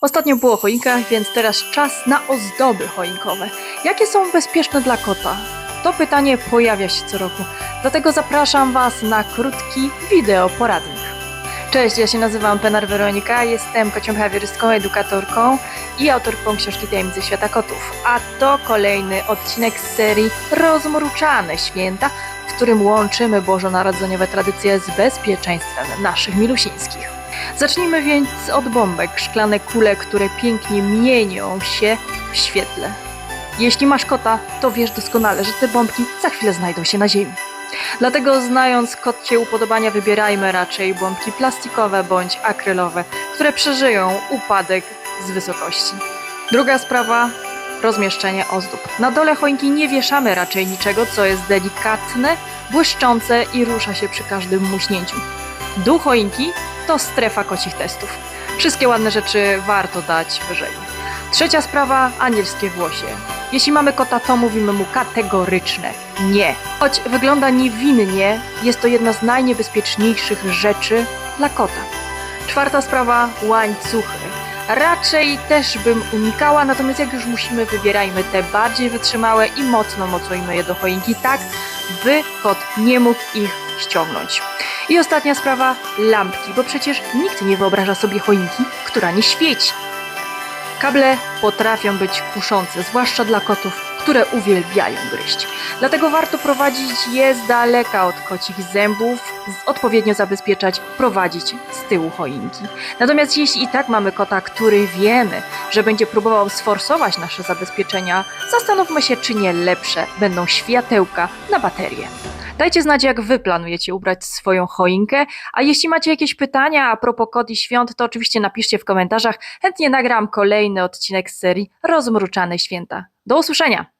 Ostatnio było o choinkach, więc teraz czas na ozdoby choinkowe. Jakie są bezpieczne dla kota? To pytanie pojawia się co roku, dlatego zapraszam Was na krótki wideo poradnik. Cześć, ja się nazywam Penar Weronika, jestem kocią edukatorką i autorką książki Tajemnice Świata Kotów. A to kolejny odcinek z serii Rozmruczane Święta, w którym łączymy bożonarodzeniowe tradycje z bezpieczeństwem naszych milusińskich. Zacznijmy więc od bombek, szklane kule, które pięknie mienią się w świetle. Jeśli masz kota, to wiesz doskonale, że te bombki za chwilę znajdą się na ziemi. Dlatego znając kocie upodobania wybierajmy raczej bombki plastikowe bądź akrylowe, które przeżyją upadek z wysokości. Druga sprawa rozmieszczenie ozdób. Na dole choinki nie wieszamy raczej niczego, co jest delikatne, błyszczące i rusza się przy każdym muśnięciu. Dół choinki to strefa kocich testów. Wszystkie ładne rzeczy warto dać wyżej. Trzecia sprawa anielskie włosie. Jeśli mamy kota, to mówimy mu kategoryczne nie. Choć wygląda niewinnie, jest to jedna z najniebezpieczniejszych rzeczy dla kota. Czwarta sprawa łańcuchy. Raczej też bym unikała, natomiast jak już musimy, wybierajmy te bardziej wytrzymałe i mocno mocujmy je do choinki, tak by kot nie mógł ich ściągnąć. I ostatnia sprawa lampki, bo przecież nikt nie wyobraża sobie choinki, która nie świeci. Kable potrafią być kuszące, zwłaszcza dla kotów, które uwielbiają gryźć. Dlatego warto prowadzić je z daleka od kocich zębów, odpowiednio zabezpieczać, prowadzić z tyłu choinki. Natomiast jeśli i tak mamy kota, który wiemy, że będzie próbował sforsować nasze zabezpieczenia, zastanówmy się, czy nie lepsze będą światełka na baterię. Dajcie znać, jak wy planujecie ubrać swoją choinkę, a jeśli macie jakieś pytania a propos kod i świąt, to oczywiście napiszcie w komentarzach. Chętnie nagram kolejny odcinek z serii Rozmruczane Święta. Do usłyszenia!